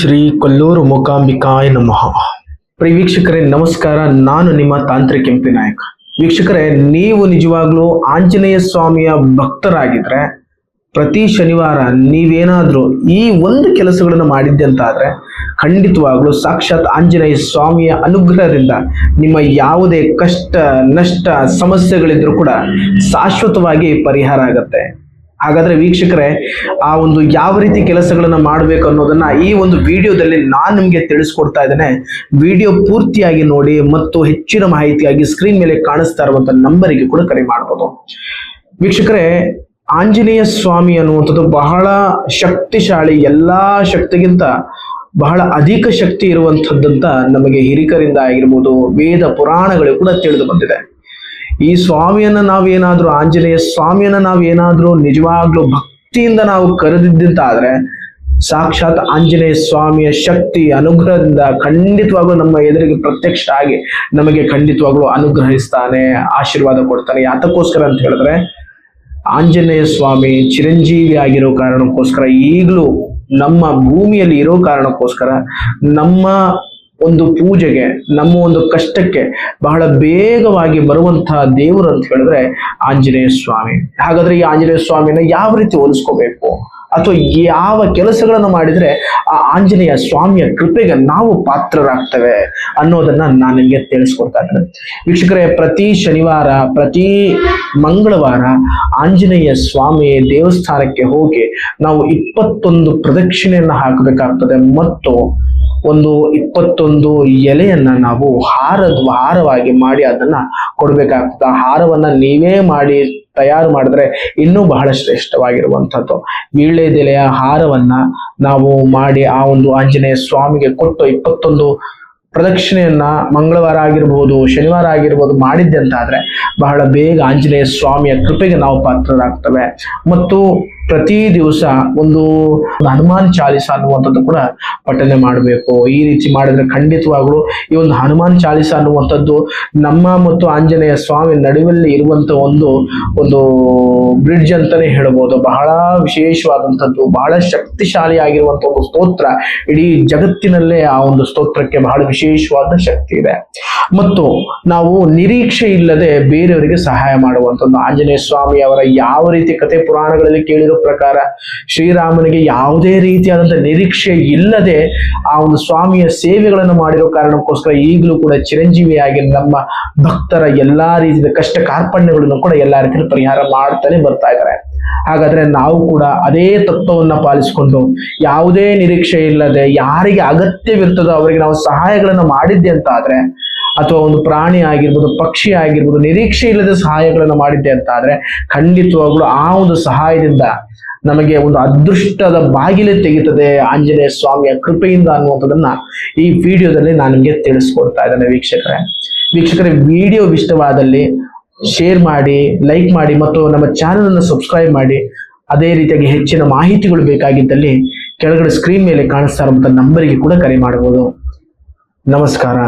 ಶ್ರೀ ಕೊಲ್ಲೂರು ಮೂಕಾಂಬಿಕಾಯ ನಮಃ. ಪ್ರಿಯ ನಮಸ್ಕಾರ. ನಾನು ನಿಮ್ಮ ತಾಂತ್ರಿಕ ಎಂಪಿ ನಾಯಕ. ವೀಕ್ಷಕರೇ, ನೀವು ನಿಜವಾಗ್ಲೂ ಆಂಜನೇಯ ಸ್ವಾಮಿಯ ಭಕ್ತರಾಗಿದ್ರೆ, ಪ್ರತಿ ಶನಿವಾರ ನೀವೇನಾದ್ರೂ ಈ ಒಂದು ಕೆಲಸಗಳನ್ನು ಮಾಡಿದ್ದೆ ಅಂತ ಆದ್ರೆ ಖಂಡಿತವಾಗ್ಲೂ ಸಾಕ್ಷಾತ್ ಆಂಜನೇಯ ಸ್ವಾಮಿಯ ಅನುಗ್ರಹದಿಂದ ನಿಮ್ಮ ಯಾವುದೇ ಕಷ್ಟ, ನಷ್ಟ, ಸಮಸ್ಯೆಗಳಿದ್ರೂ ಕೂಡ ಶಾಶ್ವತವಾಗಿ ಪರಿಹಾರ ಆಗತ್ತೆ. ಹಾಗಾದ್ರೆ ವೀಕ್ಷಕರೇ, ಆ ಒಂದು ಯಾವ ರೀತಿ ಕೆಲಸಗಳನ್ನ ಮಾಡಬೇಕು ಅನ್ನೋದನ್ನ ಈ ಒಂದು ವಿಡಿಯೋದಲ್ಲಿ ನಾನು ನಿಮಗೆ ತಿಳಿಸ್ಕೊಡ್ತಾ ಇದ್ದೇನೆ. ವಿಡಿಯೋ ಪೂರ್ತಿಯಾಗಿ ನೋಡಿ ಮತ್ತು ಹೆಚ್ಚಿನ ಮಾಹಿತಿಯಾಗಿ ಸ್ಕ್ರೀನ್ ಮೇಲೆ ಕಾಣಿಸ್ತಾ ಇರುವಂತ ನಂಬರಿಗೆ ಕೂಡ ಕರೆ ಮಾಡಬಹುದು ವೀಕ್ಷಕರೇ, ಆಂಜನೇಯ ಸ್ವಾಮಿ ಅನ್ನುವಂಥದ್ದು ಬಹಳ ಶಕ್ತಿಶಾಲಿ, ಎಲ್ಲಾ ಶಕ್ತಿಗಿಂತ ಬಹಳ ಅಧಿಕ ಶಕ್ತಿ ಇರುವಂಥದ್ದಂತ ನಮಗೆ ಹಿರಿಕರಿಂದ ಆಗಿರ್ಬೋದು, ವೇದ ಪುರಾಣಗಳು ಕೂಡ ತಿಳಿದು ಬಂದಿದೆ. ಈ ಸ್ವಾಮಿಯನ್ನ ನಾವೇನಾದ್ರೂ, ಆಂಜನೇಯ ಸ್ವಾಮಿಯನ್ನ ನಾವೇನಾದ್ರೂ ನಿಜವಾಗ್ಲೂ ಭಕ್ತಿಯಿಂದ ನಾವು ಕರೆದಿದ್ದಂತಾದ್ರೆ ಸಾಕ್ಷಾತ್ ಆಂಜನೇಯ ಸ್ವಾಮಿಯ ಶಕ್ತಿ, ಅನುಗ್ರಹದಿಂದ ಖಂಡಿತವಾಗ್ಲೂ ನಮ್ಮ ಎದುರಿಗೆ ಪ್ರತ್ಯಕ್ಷ ಆಗಿ ನಮಗೆ ಖಂಡಿತವಾಗ್ಲೂ ಅನುಗ್ರಹಿಸ್ತಾನೆ, ಆಶೀರ್ವಾದ ಕೊಡ್ತಾನೆ. ಯಾತಕ್ಕೋಸ್ಕರ ಅಂತ ಹೇಳಿದ್ರೆ, ಆಂಜನೇಯ ಸ್ವಾಮಿ ಚಿರಂಜೀವಿ ಆಗಿರೋ ಕಾರಣಕ್ಕೋಸ್ಕರ, ಈಗಲೂ ನಮ್ಮ ಭೂಮಿಯಲ್ಲಿ ಇರೋ ಕಾರಣಕ್ಕೋಸ್ಕರ ನಮ್ಮ ಒಂದು ಪೂಜೆಗೆ, ನಮ್ಮ ಒಂದು ಕಷ್ಟಕ್ಕೆ ಬಹಳ ಬೇಗವಾಗಿ ಬರುವಂತಹ ದೇವರು ಅಂತ ಹೇಳಿದ್ರೆ ಆಂಜನೇಯ ಸ್ವಾಮಿ. ಹಾಗಾದ್ರೆ ಈ ಆಂಜನೇಯ ಸ್ವಾಮಿನ ಯಾವ ರೀತಿ ಹೋಲಿಸ್ಕೋಬೇಕು? ಅಥವಾ ಯಾವ ಕೆಲಸಗಳನ್ನು ಮಾಡಿದರೆ ಆ ಆಂಜನೇಯ ಸ್ವಾಮಿಯ ಕೃಪೆಗೆ ನಾವು ಪಾತ್ರರಾಗ್ತವೆ ಅನ್ನೋದನ್ನ ನಾನು ನಿಮಗೆ ತಿಳಿಸ್ಕೊಡ್ತಾ ಇದ್ದೇನೆ. ವೀಕ್ಷಕರೇ, ಪ್ರತಿ ಶನಿವಾರ, ಪ್ರತಿ ಮಂಗಳವಾರ ಆಂಜನೇಯ ಸ್ವಾಮಿ ದೇವಸ್ಥಾನಕ್ಕೆ ಹೋಗಿ ನಾವು ಇಪ್ಪತ್ತೊಂದು ಪ್ರದಕ್ಷಿಣೆಯನ್ನು ಹಾಕಬೇಕಾಗ್ತದೆ. ಮತ್ತು ಒಂದು ಇಪ್ಪತ್ತೊಂದು ಎಲೆಯನ್ನ ನಾವು ಹಾರದ ಹಾರವಾಗಿ ಮಾಡಿ ಅದನ್ನ ಕೊಡಬೇಕಾಗ್ತದೆ. ಆ ಹಾರವನ್ನ ನೀವೇ ಮಾಡಿ ತಯಾರು ಮಾಡಿದ್ರೆ ಇನ್ನೂ ಬಹಳ ಶ್ರೇಷ್ಠವಾಗಿರುವಂಥದ್ದು. ವೀಳ್ಯದೆಲೆಯ ಹಾರವನ್ನ ನಾವು ಮಾಡಿ ಆ ಒಂದು ಆಂಜನೇಯ ಸ್ವಾಮಿಗೆ ಕೊಟ್ಟು ಇಪ್ಪತ್ತೊಂದು ಪ್ರದಕ್ಷಿಣೆಯನ್ನ ಮಂಗಳವಾರ ಆಗಿರ್ಬೋದು, ಶನಿವಾರ ಆಗಿರ್ಬೋದು ಮಾಡಿದ್ದೆ ಅಂತಾದ್ರೆ ಬಹಳ ಬೇಗ ಆಂಜನೇಯ ಸ್ವಾಮಿಯ ಕೃಪೆಗೆ ನಾವು ಪಾತ್ರರಾಗ್ತವೆ. ಮತ್ತು ಪ್ರತಿ ದಿವಸ ಒಂದು ಹನುಮಾನ್ ಚಾಲಿಸ ಅನ್ನುವಂಥದ್ದು ಕೂಡ ಪಠನೆ ಮಾಡಬೇಕು. ಈ ರೀತಿ ಮಾಡಿದ್ರೆ ಖಂಡಿತವಾಗ್ಲೂ ಈ ಒಂದು ಹನುಮಾನ್ ಚಾಲಿಸ ಅನ್ನುವಂಥದ್ದು ನಮ್ಮ ಮತ್ತು ಆಂಜನೇಯ ಸ್ವಾಮಿ ನಡುವಲ್ಲಿ ಇರುವಂತ ಒಂದು ಒಂದು ಬ್ರಿಡ್ಜ್ ಅಂತಾನೆ ಹೇಳಬಹುದು ಬಹಳ ವಿಶೇಷವಾದಂಥದ್ದು, ಬಹಳ ಶಕ್ತಿಶಾಲಿ ಆಗಿರುವಂತ ಒಂದು ಸ್ತೋತ್ರ. ಇಡೀ ಜಗತ್ತಿನಲ್ಲೇ ಆ ಒಂದು ಸ್ತೋತ್ರಕ್ಕೆ ಬಹಳ ವಿಶೇಷವಾದ ಶಕ್ತಿ ಇದೆ. ಮತ್ತು ನಾವು ನಿರೀಕ್ಷೆ ಇಲ್ಲದೆ ಬೇರೆಯವರಿಗೆ ಸಹಾಯ ಮಾಡುವಂಥದ್ದು. ಆಂಜನೇಯ ಸ್ವಾಮಿ ಅವರ ಯಾವ ರೀತಿ ಕತೆ ಪುರಾಣಗಳಲ್ಲಿ ಕೇಳಿರೋ ಪ್ರಕಾರ ಶ್ರೀರಾಮನಿಗೆ ಯಾವುದೇ ರೀತಿಯಾದಂಥ ನಿರೀಕ್ಷೆ ಇಲ್ಲದೆ ಆ ಒಂದು ಸ್ವಾಮಿಯ ಸೇವೆಗಳನ್ನು ಮಾಡಿರೋ ಕಾರಣಕ್ಕೋಸ್ಕರ ಈಗಲೂ ಕೂಡ ಚಿರಂಜೀವಿಯಾಗಿ ನಮ್ಮ ಭಕ್ತರ ಎಲ್ಲಾ ರೀತಿಯ ಕಷ್ಟ ಕಾರ್ಪಣ್ಯಗಳನ್ನು ಕೂಡ ಎಲ್ಲಾ ರೀತಿಯಲ್ಲಿ ಪರಿಹಾರ ಮಾಡ್ತಾನೆ ಬರ್ತಾ ಇದ್ದಾರೆ. ಹಾಗಾದ್ರೆ ನಾವು ಕೂಡ ಅದೇ ತತ್ವವನ್ನ ಪಾಲಿಸಿಕೊಂಡು ಯಾವುದೇ ನಿರೀಕ್ಷೆ ಇಲ್ಲದೆ ಯಾರಿಗೆ ಅಗತ್ಯವಿರ್ತದೋ ಅವರಿಗೆ ನಾವು ಸಹಾಯಗಳನ್ನು ಮಾಡಿದ್ದೆ ಅಂತ ಆದ್ರೆ ಅಥವಾ ಒಂದು ಪ್ರಾಣಿ ಆಗಿರ್ಬೋದು, ಪಕ್ಷಿ ಆಗಿರ್ಬೋದು, ನಿರೀಕ್ಷೆ ಇಲ್ಲದ ಸಹಾಯಗಳನ್ನು ಮಾಡಿದ್ದೆ ಅಂತ ಆದ್ರೆ ಖಂಡಿತವಾಗ್ಲೂ ಆ ಒಂದು ಸಹಾಯದಿಂದ ನಮಗೆ ಒಂದು ಅದೃಷ್ಟದ ಬಾಗಿಲೆ ತೆಗಿತದೆ ಆಂಜನೇಯ ಸ್ವಾಮಿಯ ಕೃಪೆಯಿಂದ ಅನ್ನುವಂಥದ್ದನ್ನ ಈ ವಿಡಿಯೋದಲ್ಲಿ ನಾನು ನಿಮಗೆ ತಿಳಿಸ್ಕೊಡ್ತಾ ಇದ್ದೇನೆ ವೀಕ್ಷಕರೇ. ವೀಕ್ಷಕರೇ, ವಿಡಿಯೋ ಇಷ್ಟವಾದಲ್ಲಿ ಶೇರ್ ಮಾಡಿ, ಲೈಕ್ ಮಾಡಿ ಮತ್ತು ನಮ್ಮ ಚಾನೆಲ್ ಅನ್ನು ಸಬ್ಸ್ಕ್ರೈಬ್ ಮಾಡಿ. ಅದೇ ರೀತಿಯಾಗಿ ಹೆಚ್ಚಿನ ಮಾಹಿತಿಗಳು ಬೇಕಾಗಿದ್ದಲ್ಲಿ ಕೆಳಗಡೆ ಸ್ಕ್ರೀನ್ ಮೇಲೆ ಕಾಣಿಸ್ತಾ ಇರುವಂತಹ ನಂಬರಿಗೆ ಕೂಡ ಕರೆ ಮಾಡಬಹುದು ನಮಸ್ಕಾರ.